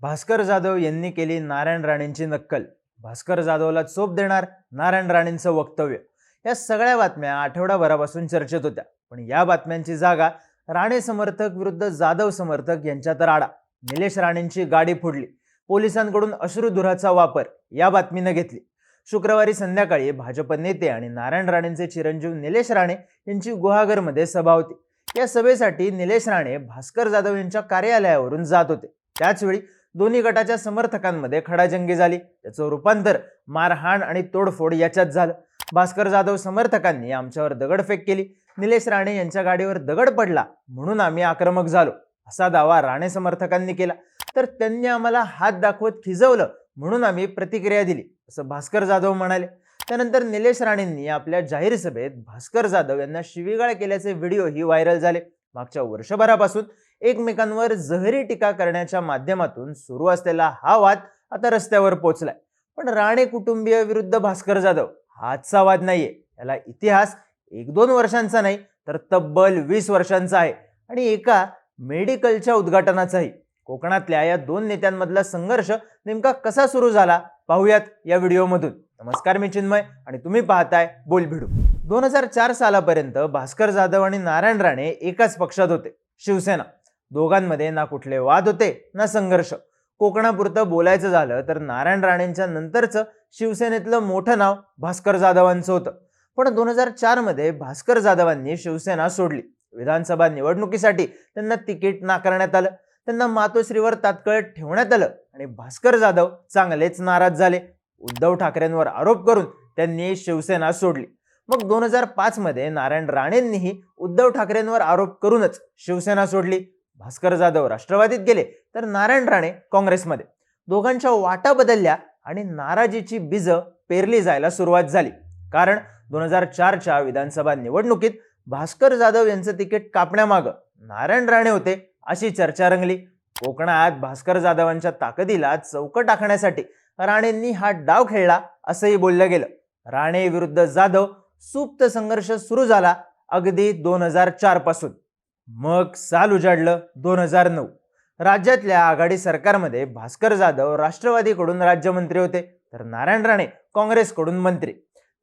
भास्कर जाधव यांनी केली नारायण राणेंची नक्कल. भास्कर जाधवला चोप देणार नारायण राणेंचं वक्तव्य. या सगळ्या बातम्या आठवडाभरापासून चर्चेत होत्या. पण या बातम्यांची जागा राणे समर्थक विरुद्ध जाधव समर्थक यांच्यात राडा. निलेश राणेंची गाडी फोडली. पोलिसांकडून अश्रुधुराचा वापर. या बातमीनं घेतली. शुक्रवारी संध्याकाळी भाजप नेते आणि नारायण राणेंचे चिरंजीव निलेश राणे यांची गुहागरमध्ये सभा होती. या सभेसाठी निलेश राणे भास्कर जाधव यांच्या कार्यालयावरून जात होते. त्याचवेळी दोन्ही गटाच्या समर्थकांमध्ये खडाजंगी झाली. त्याचं रूपांतर मारहाण आणि तोडफोड याच्यात झालं. भास्कर जाधव समर्थकांनी आमच्यावर दगडफेक केली. निलेश राणे यांच्या गाडीवर दगड पडला म्हणून आम्ही आक्रमक झालो असा दावा राणे समर्थकांनी केला. तर त्यांनी आम्हाला हात दाखवत खिजवलं म्हणून आम्ही प्रतिक्रिया दिली असं भास्कर जाधव म्हणाले. त्यानंतर निलेश राणेंनी आपल्या जाहीर सभेत भास्कर जाधव यांना शिवीगाळ केल्याचे व्हिडिओही व्हायरल झाले. मागच्या वर्षभरापासून एकमेकांवर जहरी टीका करण्याच्या माध्यमातून सुरू असलेला हा वाद आता रस्त्यावर पोचलाय. पण राणे कुटुंबीय विरुद्ध भास्कर जाधव हाचा वाद नाहीये. याला इतिहास एक दोन वर्षांचा नाही तर तब्बल वीस वर्षांचा आहे. आणि एका मेडिकलच्या उद्घाटनाचाही. कोकणातल्या या दोन नेत्यांमधला संघर्ष नेमका कसा सुरू झाला पाहूयात या व्हिडिओमधून. नमस्कार मी चिन्मय आणि तुम्ही पाहताय बोल भिडू दोन हजार चार सालापर्यंत भास्कर जाधव आणि नारायण राणे एकाच पक्षात होते. शिवसेना. दोघांमध्ये ना कुठले वाद होते ना संघर्ष. कोकणापुरतं बोलायचं झालं तर नारायण राणेंच्या नंतरचं शिवसेनेतलं मोठं नाव भास्कर जाधवांचं होतं. पण दोन हजार चारमध्ये भास्कर जाधवांनी शिवसेना सोडली. विधानसभा निवडणुकीसाठी त्यांना तिकीट नाकारण्यात आलं. त्यांना मातोश्रीवर तात्काळ ठेवण्यात आलं आणि भास्कर जाधव चांगलेच नाराज झाले. उद्धव ठाकरेंवर आरोप करून त्यांनी शिवसेना सोडली. मग दोन हजार पाचमध्ये नारायण राणेंनीही उद्धव ठाकरेंवर आरोप करूनच शिवसेना सोडली. भास्कर जाधव राष्ट्रवादीत गेले तर नारायण राणे काँग्रेसमध्ये. दोघांच्या वाटा बदलल्या आणि नाराजीची बीज पेरली जायला सुरुवात झाली. कारण दोन हजार चारच्या विधानसभा निवडणुकीत भास्कर जाधव यांचं तिकीट कापण्यामागं नारायण राणे होते अशी चर्चा रंगली. कोकणात भास्कर जाधवांच्या ताकदीला चौकट टाकण्यासाठी राणेंनी हा डाव खेळला असंही बोललं गेलं. राणे विरुद्ध जाधव सुप्त संघर्ष सुरू झाला अगदी दोन हजार चारपासून. मग साल उजाडलं दोन हजार नऊ. राज्यातल्या आघाडी सरकारमध्ये भास्कर जाधव राष्ट्रवादीकडून राज्यमंत्री होते तर नारायण राणे काँग्रेसकडून मंत्री.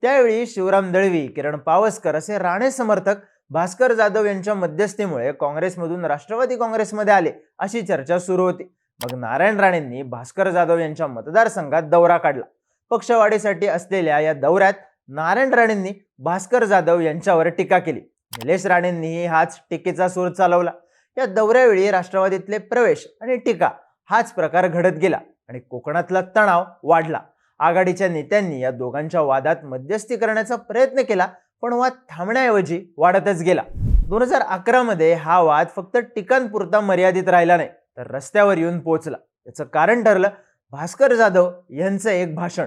त्यावेळी शिवराम दळवी किरण पावसकर असे राणे समर्थक भास्कर जाधव यांच्या मध्यस्थीमुळे काँग्रेसमधून राष्ट्रवादी काँग्रेसमध्ये आले अशी चर्चा सुरू होती. मग नारायण राणेंनी भास्कर जाधव यांच्या मतदारसंघात दौरा काढला. पक्षवाढीसाठी असलेल्या या दौऱ्यात नारायण राणेंनी भास्कर जाधव यांच्यावर टीका केली. निलेश राणेंनीही हाच टीकेचा सूर चालवला. या दौऱ्यावेळी राष्ट्रवादीतले प्रवेश आणि टीका हाच प्रकार घडत गेला आणि कोकणातला तणाव वाढला. आघाडीच्या नेत्यांनी या दोघांच्या वादात मध्यस्थी करण्याचा प्रयत्न केला पण वाद थांबण्याऐवजी वाढतच गेला. दोन हजार अकरामध्ये हा वाद फक्त टीकांपुरता मर्यादित राहिला नाही तर रस्त्यावर येऊन पोहोचला. याचं कारण ठरलं भास्कर जाधव यांचं एक भाषण.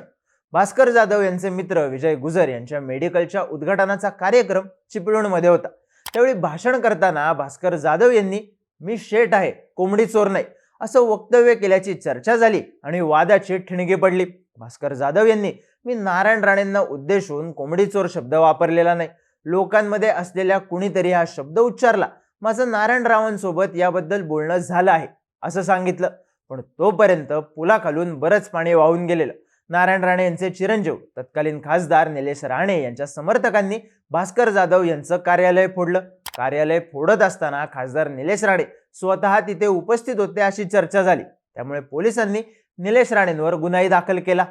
भास्कर जाधव यांचे मित्र विजय गुजर यांच्या मेडिकलच्या उद्घाटनाचा कार्यक्रम चिपळूणमध्ये होता. त्यावेळी भाषण करताना भास्कर जाधव यांनी मी शेट आहे कोंबडी चोर नाही असं वक्तव्य केल्याची चर्चा झाली आणि वादाची ठिणगी पडली. भास्कर जाधव यांनी मी नारायण राणेंना उद्देशून कोंबडी चोर शब्द वापरलेला नाही. लोकांमध्ये असलेल्या कुणीतरी हा शब्द उच्चारला. माझं नारायण रावांसोबत याबद्दल बोलणं झालं आहे असं सांगितलं. पण तोपर्यंत पुलाखालून बरंच पाणी वाहून गेलेलं. नारायण राणे यांचे चिरंजीव तत्कालीन खासदार निलेश राणे यांच्या समर्थकांनी भास्कर जाधव यांचं कार्यालय फोडलं. कार्यालय फोडत असताना खासदार निलेश राणे स्वतः तिथे उपस्थित होते अशी चर्चा झाली. त्यामुळे पोलिसांनी निलेश राणेंवर गुन्हाही दाखल केला.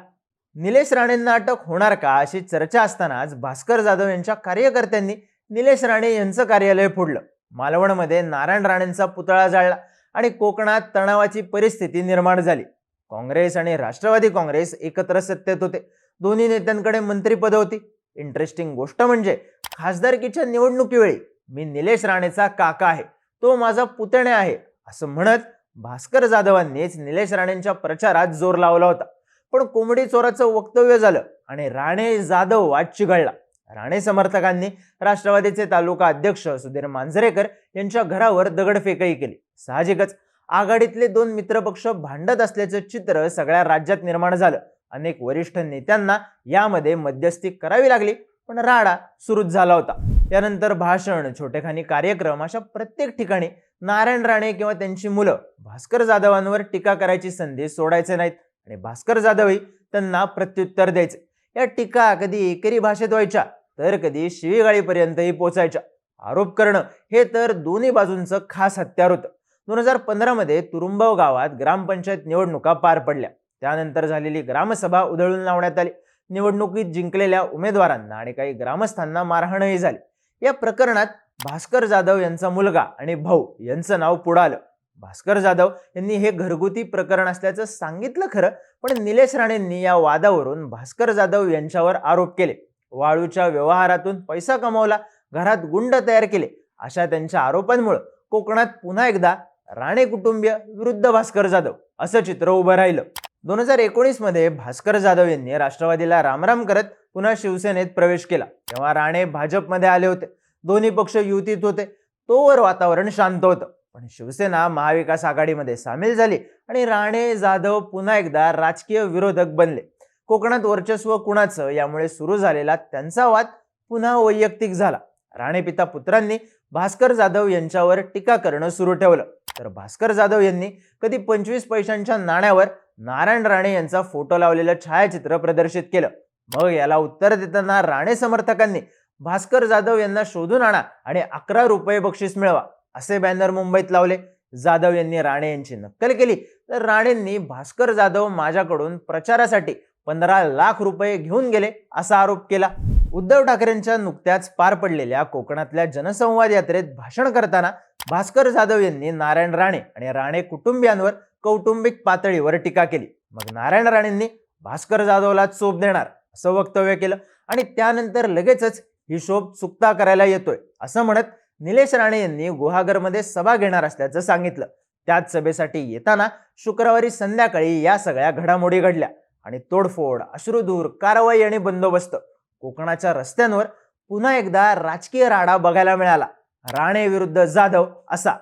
निलेश राणेंना अटक होणार का अशी चर्चा असतानाच भास्कर जाधव यांच्या कार्यकर्त्यांनी निलेश राणे यांचं कार्यालय फोडलं. मालवणमध्ये नारायण राणेंचा पुतळा जाळला आणि कोकणात तणावाची परिस्थिती निर्माण झाली. काँग्रेस आणि राष्ट्रवादी काँग्रेस एकत्र सत्तेत होते. दोन्ही नेत्यांकडे मंत्रीपद होती. इंटरेस्टिंग गोष्ट म्हणजे खासदारकीच्या निवडणुकीवेळी मी निलेश राणेचा काका आहे. तो माझा पुतणे आहे. असं म्हणत भास्कर जाधवांनीच निलेश राणेंच्या प्रचारात जोर लावला होता. पण कोंबडी चोराचं वक्तव्य झालं आणि राणे जाधव वाद चिघळला. राणे समर्थकांनी राष्ट्रवादीचे तालुका अध्यक्ष सुधीर मांजरेकर यांच्या घरावर दगडफेकही केली. साहजिकच आघाडीतले दोन मित्रपक्ष भांडत असल्याचं चित्र सगळ्या राज्यात निर्माण झालं. अनेक वरिष्ठ नेत्यांना यामध्ये मध्यस्थी करावी लागली पण राडा सुरूच झाला होता. त्यानंतर भाषण छोटेखानी कार्यक्रम अशा प्रत्येक ठिकाणी नारायण राणे किंवा त्यांची मुलं भास्कर जाधवांवर टीका करायची संधी सोडायचे नाहीत आणि भास्कर जाधवही त्यांना प्रत्युत्तर द्यायचे. या टीका कधी एकेरी भाषेत व्हायच्या तर कधी शिवीगाळीपर्यंतही पोचायच्या. आरोप करणं हे तर दोन्ही बाजूंचं खास हत्यार होतं. दोन हजार पंधरामध्ये तुरुंबव गावात ग्रामपंचायत निवडणुका पार पडल्या. त्यानंतर झालेली ग्रामसभा उधळून लावण्यात आली. निवडणुकीत जिंकलेल्या उमेदवारांना आणि काही ग्रामस्थांना मारहाणही झाली. या प्रकरणात भास्कर जाधव यांचा मुलगा आणि भाऊ यांचं नाव पुढं आलं. भास्कर जाधव यांनी हे घरगुती प्रकरण असल्याचं सांगितलं खरं पण निलेश राणेंनी या वादावरून भास्कर जाधव यांच्यावर आरोप केले. वाळूच्या व्यवहारातून पैसा कमावला घरात गुंड तयार केले अशा त्यांच्या आरोपांमुळे कोकणात पुन्हा एकदा राणे कुटुंबीय विरुद्ध भास्कर जाधव असं चित्र उभं राहिलं. दोन हजार एकोणीसमध्ये भास्कर जाधव यांनी राष्ट्रवादीला रामराम करत पुन्हा शिवसेनेत प्रवेश केला. तेव्हा राणे भाजपमध्ये आले होते. दोन्ही पक्ष युतीत होते. तोवर वातावरण शांत होतं. पण शिवसेना महाविकास आघाडीमध्ये सामील झाली आणि राणे जाधव पुन्हा एकदा राजकीय विरोधक बनले. कोकणात वर्चस्व कुणाचं? यामुळे सुरू झालेला त्यांचा वाद पुन्हा वैयक्तिक झाला. राणे पिता पुत्रांनी भास्कर जाधव यांच्यावर टीका करणं सुरू ठेवलं. तर भास्कर जाधव यांनी कधी पंचवीस पैशांच्या नाण्यावर नारायण राणे यांचा फोटो लावलेलं छायाचित्र प्रदर्शित केलं. मग याला उत्तर देताना राणे समर्थकांनी भास्कर जाधव यांना शोधून आणा आणि अकरा रुपये बक्षीस मिळवा असे बॅनर मुंबईत लावले. जाधव यांनी राणे यांची नक्कल केली. तर राणेंनी भास्कर जाधव माझ्याकडून प्रचारासाठी पंधरा लाख रुपये घेऊन गेले असा आरोप केला. उद्धव ठाकरेंच्या नुकत्याच पार पडलेल्या कोकणातल्या जनसंवाद यात्रेत भाषण करताना भास्कर जाधव यांनी नारायण राणे आणि राणे कुटुंबियांवर कौटुंबिक पातळीवर टीका केली. मग नारायण राणेंनी भास्कर जाधवला चोप देणार असं वक्तव्य केलं आणि त्यानंतर लगेचच ही शोभ चुकता करायला येतोय असं म्हणत निलेश राणे यांनी गुहागरमध्ये सभा घेणार असल्याचं सांगितलं. त्याच सभेसाठी येताना शुक्रवारी संध्याकाळी या सगळ्या घडामोडी घडल्या आणि तोडफोड अश्रुधूर कारवाई आणि बंदोबस्त कोकणाच्या रस्त्यांवर पुन्हा एकदा राजकीय राडा बघायला मिळाला. राणे विरुद्ध जाधव असा.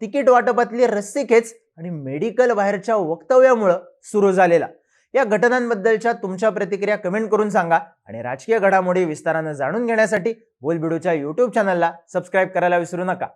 तिकीट वाटपातली रस्सीखेच आणि मेडिकल बाहेरच्या वक्तव्यामुळं सुरू झालेला. या घटनांबद्दलच्या तुमच्या प्रतिक्रिया कमेंट करून सांगा आणि राजकीय घडामोडी विस्तारानं जाणून घेण्यासाठी बोलबिडूच्या यूट्यूब चॅनलला सबस्क्राईब करायला विसरू नका.